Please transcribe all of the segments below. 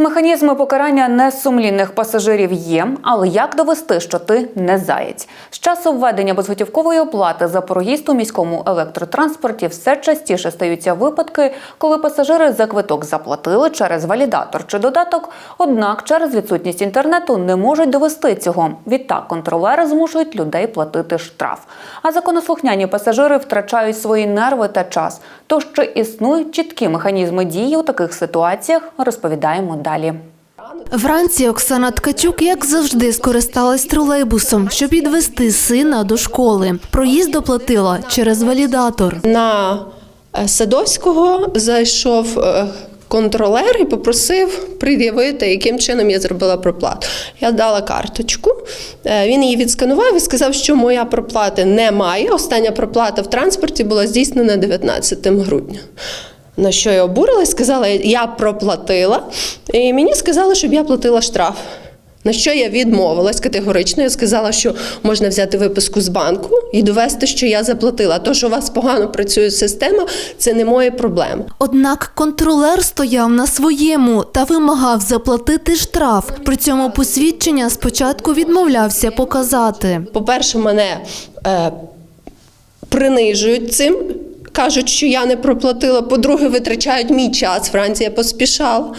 Механізми покарання несумлінних пасажирів є, але як довести, що ти не заєць? З часу введення безготівкової оплати за проїзд у міському електротранспорті все частіше стаються випадки, коли пасажири за квиток заплатили через валідатор чи додаток, однак через відсутність інтернету не можуть довести цього. Відтак контролери змушують людей платити штраф. А законослухняні пасажири втрачають свої нерви та час. Тож чи існують чіткі механізми дії у таких ситуаціях, розповідаємо далі. Вранці Оксана Ткачук, як завжди, скористалась тролейбусом, щоб відвести сина до школи. Проїзд оплатила через валідатор. На е, Садовського зайшов е, контролер і попросив пред'явити, яким чином я зробила проплату. Я дала карточку, е, він її відсканував і сказав, що моя проплати немає. Остання проплата в транспорті була здійснена 19 грудня. На що я обурилась, сказала, я проплатила, і мені сказали, щоб я платила штраф. На що я відмовилась категорично. Я сказала, що можна взяти виписку з банку і довести, що я заплатила. То, що у вас погано працює система, це не мої проблеми. Однак контролер стояв на своєму та вимагав заплатити штраф. При цьому посвідчення спочатку відмовлявся показати. По-перше, мене е, принижують цим. Кажуть, що я не проплатила. По-друге, витрачають мій час. Франція поспішала.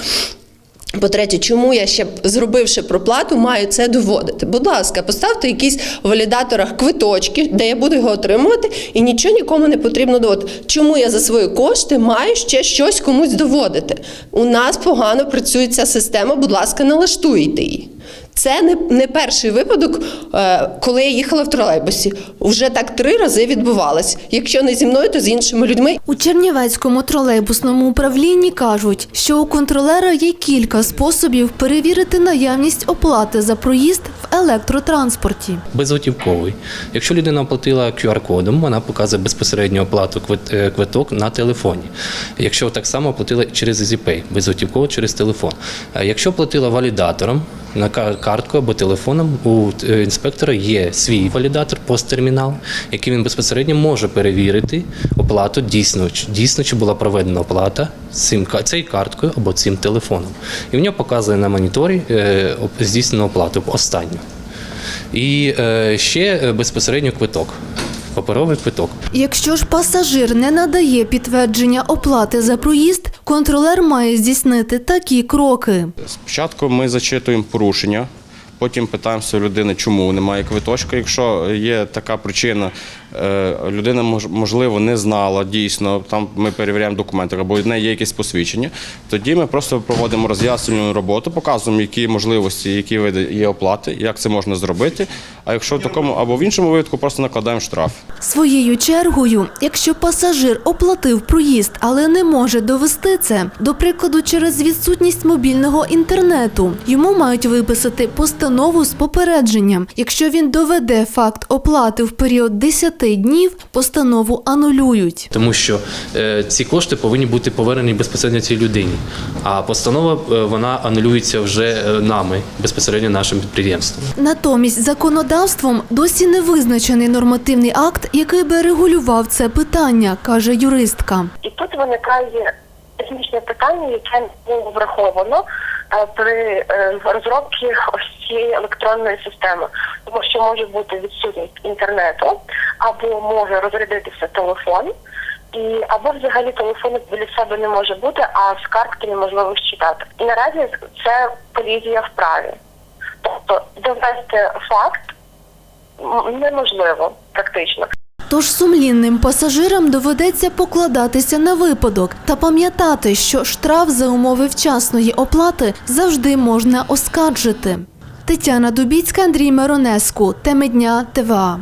По-третє, чому я ще зробивши проплату, маю це доводити? Будь ласка, поставте якісь в валідаторах квиточки, де я буду його отримувати, і нічого нікому не потрібно доводити. Чому я за свої кошти маю ще щось комусь доводити? У нас погано працює ця система. Будь ласка, налаштуйте її. Це не, не перший випадок, е, коли я їхала в тролейбусі. Вже так три рази відбувалось. Якщо не зі мною, то з іншими людьми. У Чернівецькому тролейбусному управлінні кажуть, що у контролера є кілька способів перевірити наявність оплати за проїзд в електротранспорті. безготівковий. Якщо людина оплатила QR-кодом, вона показує безпосередньо оплату е, квиток на телефоні. Якщо так само оплатила через EasyPay, безготівково через телефон. Якщо оплатила валідатором на ка- картку або телефоном, у е, інспектора є свій валідатор, посттермінал, який він безпосередньо може перевірити оплату дійсно, дійсно чи була проведена оплата цим цією карткою або цим телефоном. І в нього показує на моніторі е, здійснену оплату останню. І е, ще безпосередньо квиток, паперовий квиток. Якщо ж пасажир не надає підтвердження оплати за проїзд, контролер має здійснити такі кроки. Спочатку ми зачитуємо порушення, потім питаємося у людини, чому немає квиточка. Якщо є така причина, е, людина мож- можливо не знала дійсно, там ми перевіряємо документи, або в неї є якесь посвідчення. Тоді ми просто проводимо роз'яснювальну роботу, показуємо, які можливості, які види є оплати, як це можна зробити. А якщо в такому або в іншому випадку, просто накладаємо штраф. Своєю чергою, якщо пасажир оплатив проїзд, але не може довести це, до прикладу, через відсутність мобільного інтернету, йому мають виписати постанову з попередженням. Якщо він доведе факт оплати в період 10 днів, постанову анулюють. Тому що е, ці кошти повинні бути повернені безпосередньо цій людині. А постанова е, вона анулюється вже е, нами, безпосередньо нашим підприємством. Натомість законодавством досі не визначений нормативний акт, який би регулював це питання, каже юристка. І тут виникає технічне питання, яке не було враховано е, при е, розробці ось цієї електронної системи, тому що може бути відсутність інтернету, або може розрядитися телефон, і або взагалі телефону біля себе не може бути, а з картки неможливо считати. І наразі це колізія в праві. Тобто довести факт неможливо практично. Тож сумлінним пасажирам доведеться покладатися на випадок та пам'ятати, що штраф за умови вчасної оплати завжди можна оскаржити. Тетяна Дубіцька, Андрій Миронеску. Теми дня ТВА.